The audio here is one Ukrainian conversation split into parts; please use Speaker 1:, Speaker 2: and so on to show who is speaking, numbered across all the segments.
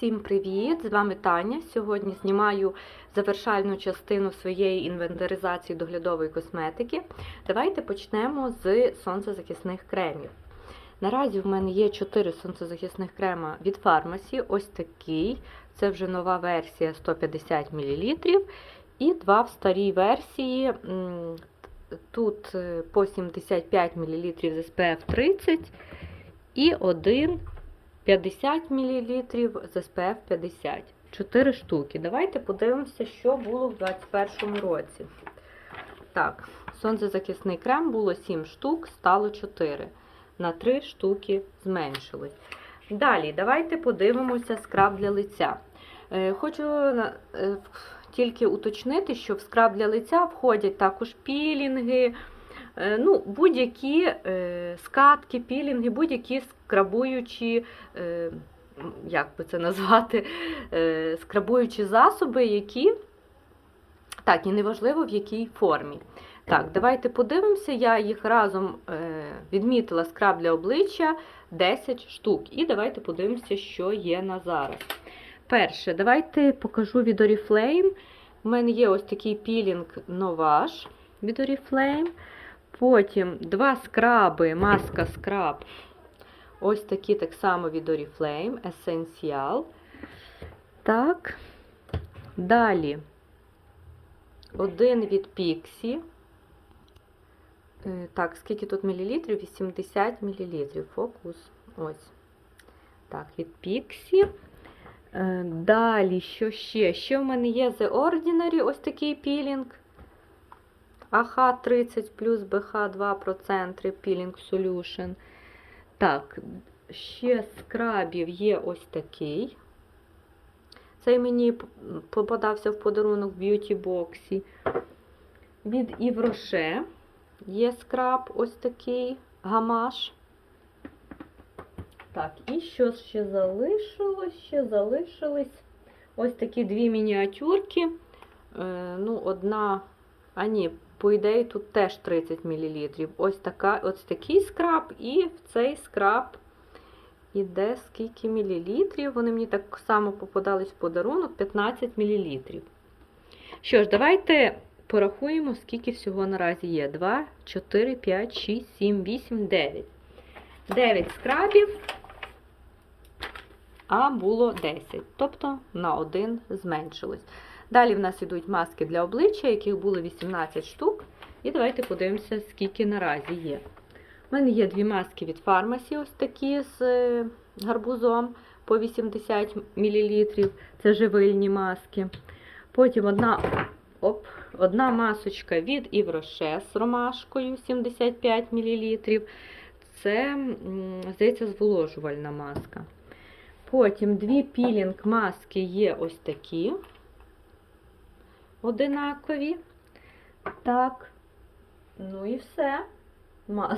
Speaker 1: Всім привіт! З вами Таня. Сьогодні знімаю завершальну частину своєї інвентаризації доглядової косметики. Давайте почнемо з сонцезахисних кремів. Наразі в мене є 4 сонцезахисних крема від фармасі. Ось такий. Це вже нова версія 150 мл. І два в старій версії. Тут е, по 75 мл з SPF 30 і один 50 мл з SPF 50. 4 штуки. Давайте подивимося, що було в 2021 році. Так, сонцезахисний крем було 7 штук, стало 4. На 3 штуки зменшилось. Далі, давайте подивимося скраб для лиця. Е, Хочу е, тільки уточнити, що в скраб для лиця входять також пілінги, ну, будь-які е, скатки, пілінги, будь-які скрабуючі, е, як би це назвати, е, скрабуючі засоби, які, так, і неважливо в якій формі. Так, давайте подивимося, я їх разом е, відмітила скраб для обличчя 10 штук. І давайте подивимося, що є на зараз. Перше, давайте покажу від Oriflame. У мене є ось такий пілінг Novage від Oriflame. Потім два скраби, маска скраб. Ось такі так само від Oriflame, Essential. Так. Далі один від Pixie. Е, Так, скільки тут мілілітрів? 80 мілілітрів. Фокус. Ось. Так, від Pixie. Е, Далі, що ще? Ще в мене є The Ordinary, ось такий пілінг. АХ 30 плюс БХ 2% Peeling Solution. Так, ще скрабів є ось такий. Цей мені попадався в подарунок в б'юті боксі. Від Івроше є скраб ось такий гамаш. Так, і що ще залишилось? Ще залишились ось такі дві мініатюрки. Е, ну, одна, а ні, по ідеї, тут теж 30 мл. Ось така, ось такий скраб, і в цей скраб іде скільки мілілітрів. Вони мені так само попадались в подарунок 15 мл. Що ж, давайте порахуємо, скільки всього наразі є. 2, 4, 5, 6, 7, 8, 9. 9 скрабів, а було 10. Тобто на 1 зменшилось. Далі в нас йдуть маски для обличчя, яких було 18 штук. І давайте подивимося, скільки наразі є. У мене є дві маски від фармасі, ось такі з е, гарбузом по 80 мл. Це живильні маски. Потім одна оп, одна масочка від Івроше з ромашкою 75 мл. Це, здається, зволожувальна маска. Потім дві пілінг маски є ось такі одинакові. Так, ну і все.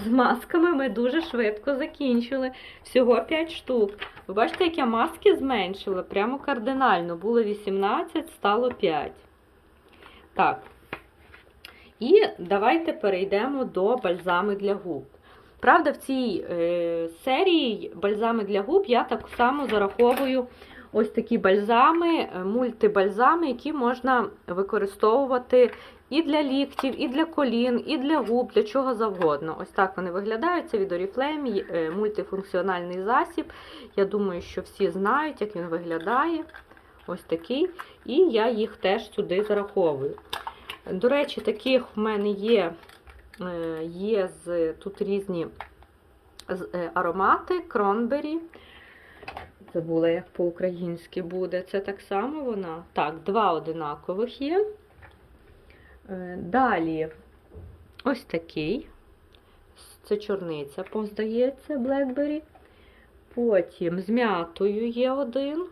Speaker 1: З масками ми дуже швидко закінчили. Всього 5 штук. Ви бачите, як я маски зменшила? Прямо кардинально. Було 18, стало 5. Так. І давайте перейдемо до бальзами для губ. Правда, в цій е, серії бальзами для губ я так само зараховую ось такі бальзами, е, мультибальзами, які можна використовувати і для ліктів, і для колін, і для губ, для чого завгодно. Ось так вони виглядають. Це від Oriflame, е, мультифункціональний засіб. Я думаю, що всі знають, як він виглядає. Ось такий. І я їх теж сюди зараховую. До речі, таких в мене є, е, є з, тут різні аромати, кронбері. Забула, як по-українськи буде. Це так само вона. Так, два одинакових є. Е, Далі ось такий. Це чорниця, здається, Blackberry. Потім з м'ятою є один.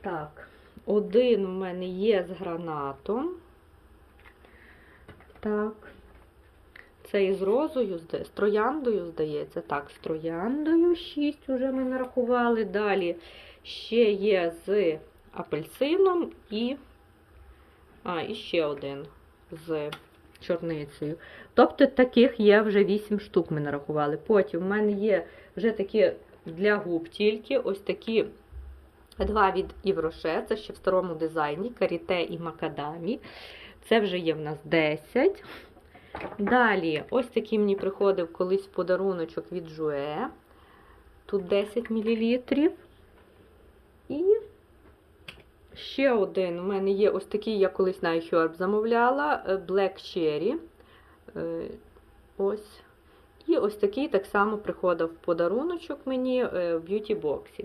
Speaker 1: Так, один у мене є з гранатом. Так. Це із розою, зда- з трояндою, здається. Так, з трояндою 6 вже ми нарахували. Далі ще є з апельсином і. А, і ще один з чорницею. Тобто таких є вже 8 штук ми нарахували. Потім в мене є вже такі для губ тільки ось такі Два від Івроше, це ще в старому дизайні, каріте і макадамі. Це вже є в нас 10. Далі, ось такий мені приходив колись подаруночок від Жуе. Тут 10 мл. І ще один у мене є ось такий, я колись на iHerb замовляла, е, Black Cherry. Е, Ось. І ось такий так само приходив подаруночок мені е, в б'юті-боксі.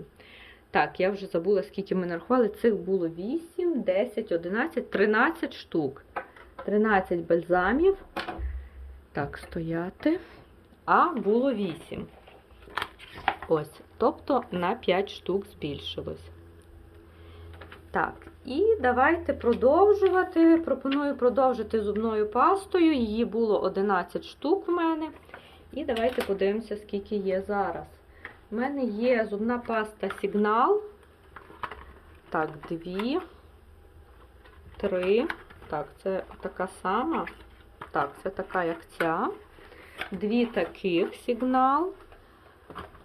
Speaker 1: Так, я вже забула, скільки ми нарахували. Цих було 8, 10, 11, 13 штук. 13 бальзамів. Так, стояти. А було 8. Ось. Тобто на 5 штук збільшилось. Так, і давайте продовжувати. Пропоную продовжити зубною пастою. Її було 11 штук в мене. І давайте подивимося, скільки є зараз. У мене є зубна паста Сигнал. Так, дві, три. Так, це така сама. Так, це така, як ця. Дві таких сигнал.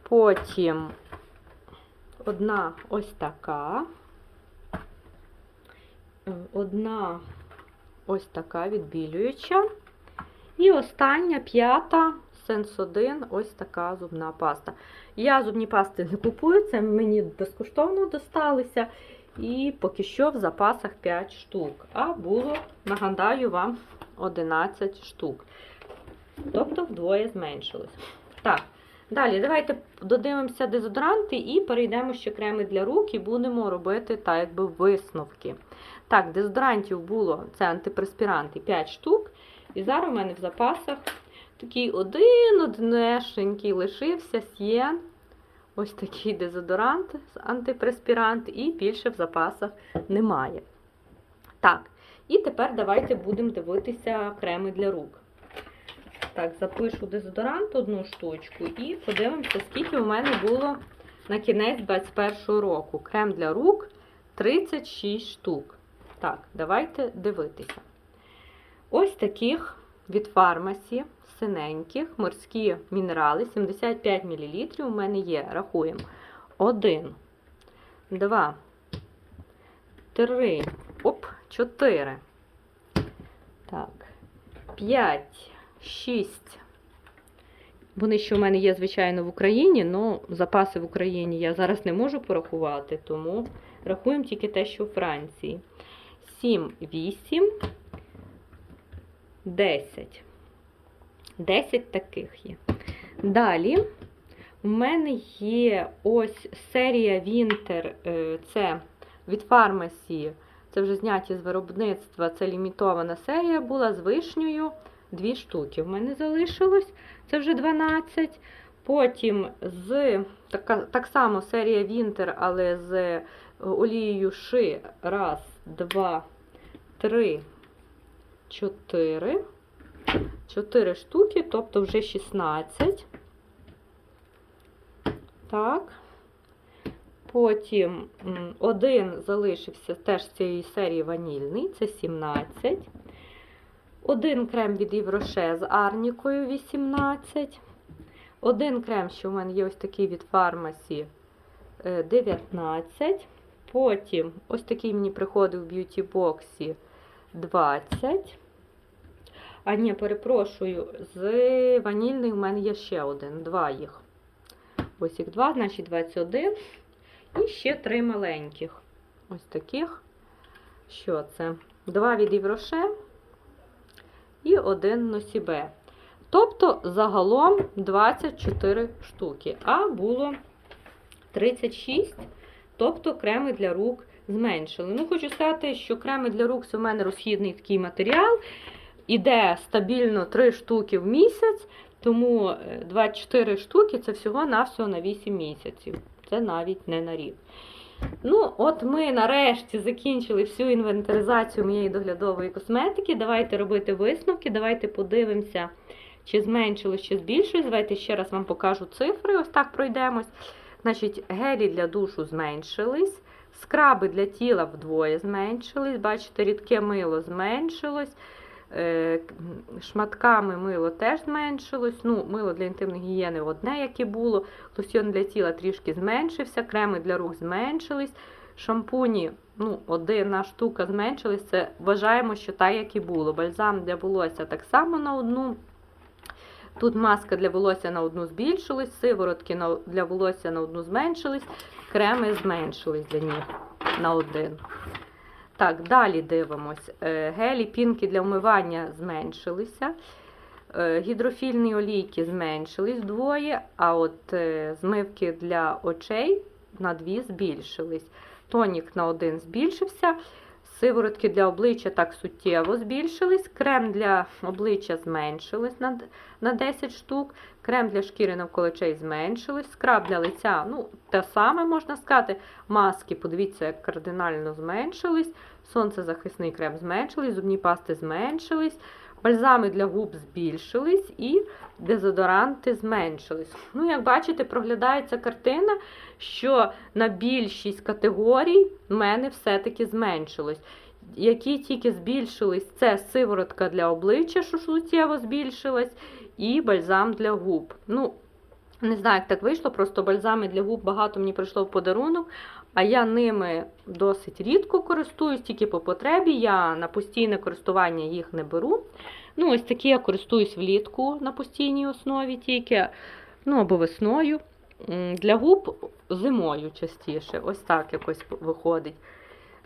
Speaker 1: Потім одна ось така. Одна ось така відбілююча. І остання п'ята Сенс 1 ось така зубна паста. Я зубні пасти не купую, це мені безкоштовно досталися. І поки що в запасах 5 штук. А було, нагадаю вам, 11 штук. Тобто вдвоє зменшилось. Так, далі давайте додивимося дезодоранти і перейдемо ще креми для рук і будемо робити так, якби висновки. Так, дезодорантів було, це антипреспіранти 5 штук. І зараз у мене в запасах такий один однешенький лишився сієн. Ось такий дезодорант, антипреспірант, і більше в запасах немає. Так, і тепер давайте будемо дивитися креми для рук. Так, запишу дезодорант одну штучку і подивимося, скільки у мене було на кінець 2021 року. Крем для рук 36 штук. Так, давайте дивитися. Ось таких від фармасі синеньких морські мінерали 75 мл. У мене є, рахуємо. 1, 2, 3, оп, 4. Так, 5, 6. Вони ще у мене є, звичайно, в Україні, але запаси в Україні я зараз не можу порахувати, тому рахуємо тільки те, що у Франції. 7, 8, 10. 10 таких є. Далі у мене є ось серія Winter, е, це від фармасі, це вже зняті з виробництва, це лімітована серія була з вишнею. Дві штуки в мене залишилось, це вже 12. Потім з така, так само серія Winter, але з олією ши. Раз, два, три, чотири. 4 штуки, тобто вже 16. Так. Потім один залишився теж з цієї серії ванільний, це 17. Один крем від Євроше з арнікою 18. Один крем, що в мене є ось такий від фармасі 19. Потім ось такий мені приходив в б'юті-боксі 20. А ні, перепрошую, з ванільний у мене є ще один, два їх. Ось їх два, значить 21. І ще три маленьких. Ось таких. Що це? Два від Євроше і один носібе. Тобто загалом 24 штуки. А було 36, тобто креми для рук зменшили. Ну, хочу сказати, що креми для рук це в мене розхідний такий матеріал. Іде стабільно 3 штуки в місяць, тому 24 штуки це всього-навсього на 8 місяців. Це навіть не на рік. Ну, от ми нарешті закінчили всю інвентаризацію моєї доглядової косметики. Давайте робити висновки, давайте подивимося, чи зменшилось, чи збільшилось. Давайте ще раз вам покажу цифри. Ось так пройдемось. Значить, гелі для душу зменшились, скраби для тіла вдвоє зменшились. Бачите, рідке мило зменшилось. Е, Шматками мило теж зменшилось. Ну, мило для інтимної гігієни одне, яке було. Лосьйон для тіла трішки зменшився, креми для рук зменшились. Шампуні, ну, одна штука зменшилась. Це вважаємо, що так, як і було. Бальзам для волосся так само на одну. Тут маска для волосся на одну збільшилась, сиворотки для волосся на одну зменшились, креми зменшились для них на один. Так, далі дивимось. Е, Гелі, пінки для вмивання зменшилися. Е, Гідрофільні олійки зменшились вдвоє, а от е, змивки для очей на дві збільшились. Тонік на один збільшився. Сиворотки для обличчя так суттєво збільшились. Крем для обличчя зменшились на, на 10 штук. Крем для шкіри навколо очей зменшились. Скраб для лиця, ну, те саме можна сказати. Маски, подивіться, як кардинально зменшились. Сонцезахисний крем зменшились, зубні пасти зменшились. Бальзами для губ збільшились і дезодоранти зменшились. Ну, як бачите, проглядається картина, що на більшість категорій в мене все-таки зменшилось. Які тільки збільшились, це сиворотка для обличчя, що суттєво збільшилась, і бальзам для губ. Ну, не знаю, як так вийшло, просто бальзами для губ багато мені прийшло в подарунок, а я ними досить рідко користуюсь, тільки по потребі. Я на постійне користування їх не беру. Ну, ось такі я користуюсь влітку на постійній основі тільки, ну або весною. Для губ зимою частіше, ось так якось виходить.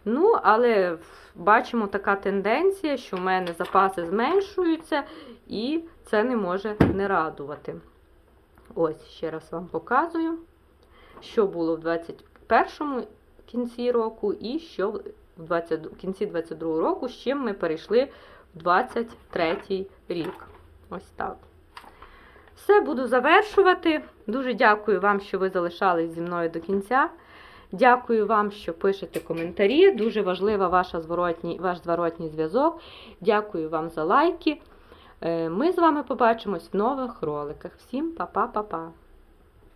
Speaker 1: Ну, але бачимо така тенденція, що в мене запаси зменшуються, і це не може не радувати. Ось ще раз вам показую, що було в 21 кінці року, і що в 20, в кінці 22 року, з чим ми перейшли в 23 рік. Ось так. Все, буду завершувати. Дуже дякую вам, що ви залишались зі мною до кінця. Дякую вам, що пишете коментарі. Дуже важлива ваша зворотній, ваш зворотній зв'язок. Дякую вам за лайки. Е, Ми з вами побачимось в нових роликах. Всім па-па-па-па!